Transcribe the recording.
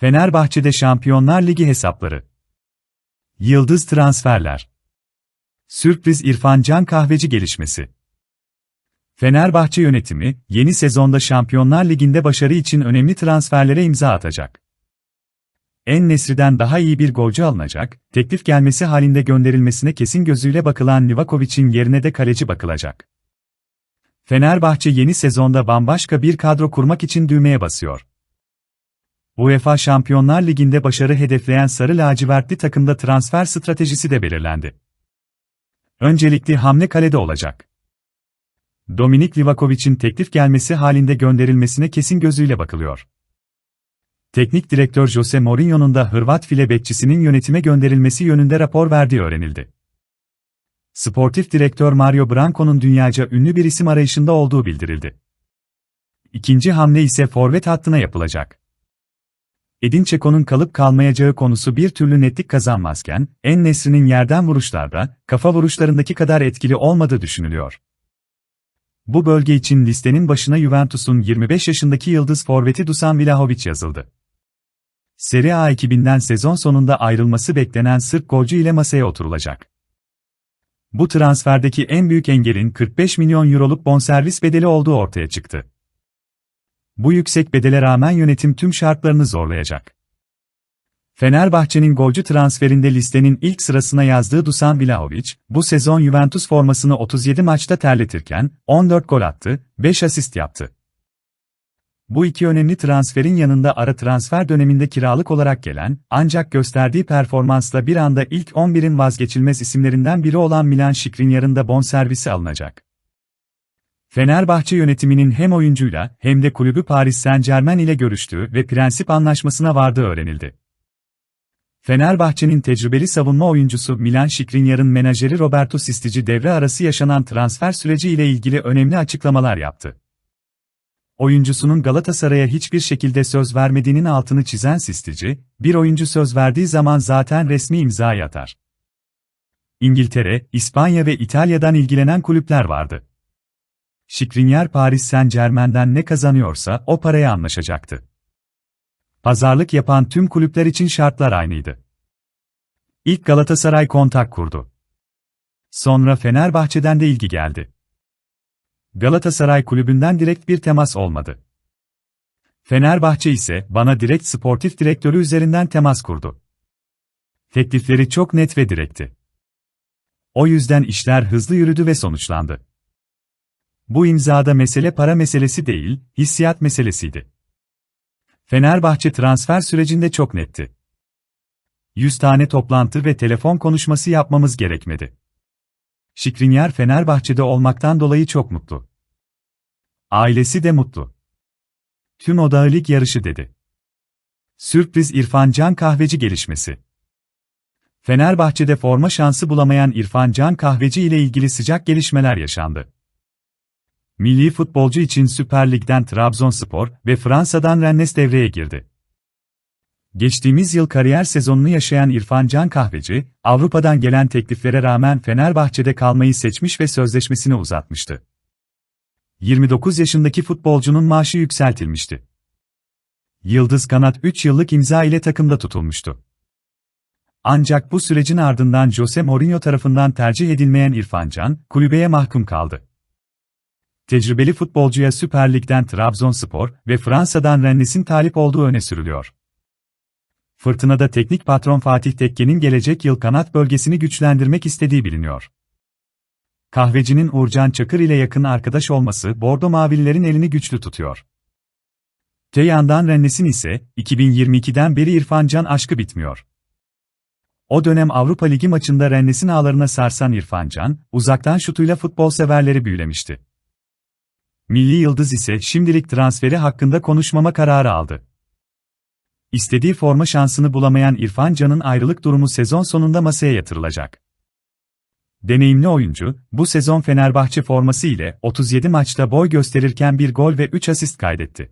Fenerbahçe'de Şampiyonlar Ligi hesapları. Yıldız transferler. Sürpriz İrfan Can Kahveci gelişmesi. Fenerbahçe yönetimi, yeni sezonda Şampiyonlar Ligi'nde başarı için önemli transferlere imza atacak. En Nesri'den daha iyi bir golcü alınacak, teklif gelmesi halinde gönderilmesine kesin gözüyle bakılan Livakovic'in yerine de kaleci bakılacak. Fenerbahçe yeni sezonda bambaşka bir kadro kurmak için düğmeye basıyor. UEFA Şampiyonlar Ligi'nde başarı hedefleyen Sarı Lacivertli takımda transfer stratejisi de belirlendi. Öncelikli hamle kalede olacak. Dominik Livakovic'in teklif gelmesi halinde gönderilmesine kesin gözüyle bakılıyor. Teknik direktör Jose Mourinho'nun da Hırvat file bekçisinin yönetime gönderilmesi yönünde rapor verdiği öğrenildi. Sportif direktör Mario Branco'nun dünyaca ünlü bir isim arayışında olduğu bildirildi. İkinci hamle ise forvet hattına yapılacak. Edin Çeko'nun kalıp kalmayacağı konusu bir türlü netlik kazanmazken, En Nesri'nin yerden vuruşlarda, kafa vuruşlarındaki kadar etkili olmadığı düşünülüyor. Bu bölge için listenin başına Juventus'un 25 yaşındaki yıldız forveti Dusan Vlahovic yazıldı. Serie A ekibinden sezon sonunda ayrılması beklenen Sırp golcü ile masaya oturulacak. Bu transferdeki en büyük engelin 45 milyon euroluk bonservis bedeli olduğu ortaya çıktı. Bu yüksek bedele rağmen yönetim tüm şartlarını zorlayacak. Fenerbahçe'nin golcü transferinde listenin ilk sırasına yazdığı Dusan Vlahovic, bu sezon Juventus formasını 37 maçta terletirken, 14 gol attı, 5 asist yaptı. Bu iki önemli transferin yanında ara transfer döneminde kiralık olarak gelen, ancak gösterdiği performansla bir anda ilk 11'in vazgeçilmez isimlerinden biri olan Milan Skriniar'ın da bonservisi alınacak. Fenerbahçe yönetiminin hem oyuncuyla hem de kulübü Paris Saint-Germain ile görüştüğü ve prensip anlaşmasına vardığı öğrenildi. Fenerbahçe'nin tecrübeli savunma oyuncusu Milan Skriniar'ın menajeri Roberto Sistici devre arası yaşanan transfer süreci ile ilgili önemli açıklamalar yaptı. Oyuncusunun Galatasaray'a hiçbir şekilde söz vermediğinin altını çizen Sistici, bir oyuncu söz verdiği zaman zaten resmi imza atar. İngiltere, İspanya ve İtalya'dan ilgilenen kulüpler vardı. Skriniar Paris Saint-Germain'den ne kazanıyorsa o paraya anlaşacaktı. Pazarlık yapan tüm kulüpler için şartlar aynıydı. İlk Galatasaray kontak kurdu. Sonra Fenerbahçe'den de ilgi geldi. Galatasaray kulübünden direkt bir temas olmadı. Fenerbahçe ise bana direkt sportif direktörü üzerinden temas kurdu. Teklifleri çok net ve direkti. O yüzden işler hızlı yürüdü ve sonuçlandı. Bu imzada mesele para meselesi değil, hissiyat meselesiydi. Fenerbahçe transfer sürecinde çok netti. 100 tane toplantı ve telefon konuşması yapmamız gerekmedi. Şikrinyar Fenerbahçe'de olmaktan dolayı çok mutlu. Ailesi de mutlu. Tüm odağı lig yarışı dedi. Sürpriz İrfan Can Kahveci gelişmesi. Fenerbahçe'de forma şansı bulamayan İrfan Can Kahveci ile ilgili sıcak gelişmeler yaşandı. Milli futbolcu için Süper Lig'den Trabzonspor ve Fransa'dan Rennes devreye girdi. Geçtiğimiz yıl kariyer sezonunu yaşayan İrfan Can Kahveci, Avrupa'dan gelen tekliflere rağmen Fenerbahçe'de kalmayı seçmiş ve sözleşmesini uzatmıştı. 29 yaşındaki futbolcunun maaşı yükseltilmişti. Yıldız Kanat 3 yıllık imza ile takımda tutulmuştu. Ancak bu sürecin ardından Jose Mourinho tarafından tercih edilmeyen İrfan Can, kulübeye mahkum kaldı. Tecrübeli futbolcuya Süper Lig'den Trabzonspor ve Fransa'dan Rennes'in talip olduğu öne sürülüyor. Fırtınada teknik patron Fatih Tekke'nin gelecek yıl kanat bölgesini güçlendirmek istediği biliniyor. Kahvecinin Uğurcan Çakır ile yakın arkadaş olması Bordo Mavililerin elini güçlü tutuyor. Te yandan Rennes'in ise 2022'den beri İrfan Can aşkı bitmiyor. O dönem Avrupa Ligi maçında Rennes'in ağlarına sarsan İrfan Can, uzaktan şutuyla futbol severleri büyülemişti. Milli Yıldız ise şimdilik transferi hakkında konuşmama kararı aldı. İstediği forma şansını bulamayan İrfan Can'ın ayrılık durumu sezon sonunda masaya yatırılacak. Deneyimli oyuncu, bu sezon Fenerbahçe forması ile 37 maçta boy gösterirken bir gol ve 3 asist kaydetti.